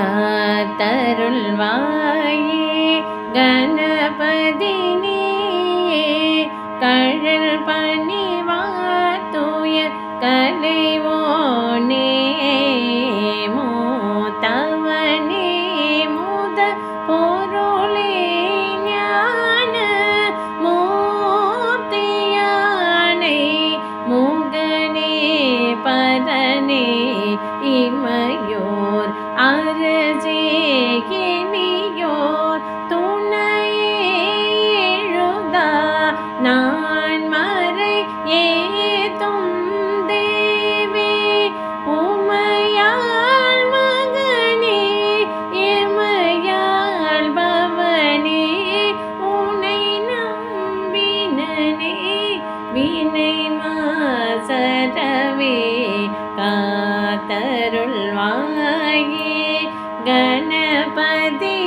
காத்தருள்வாயே. கணபதினியே கழல் பணிவாத்துய கலைவோனே. மூத்தவனே முத பொருளே ஞான மூர்த்தியானை. முகனே பரனே இமையோர் அரஜேகினியோர் துணையே நான் மறை ஏதும் தேவே உமையாள் மகனே எமையாள் பவனே உனை நம்பினனே வினை மாசரவே. காத்தருள்வாயே கணபதி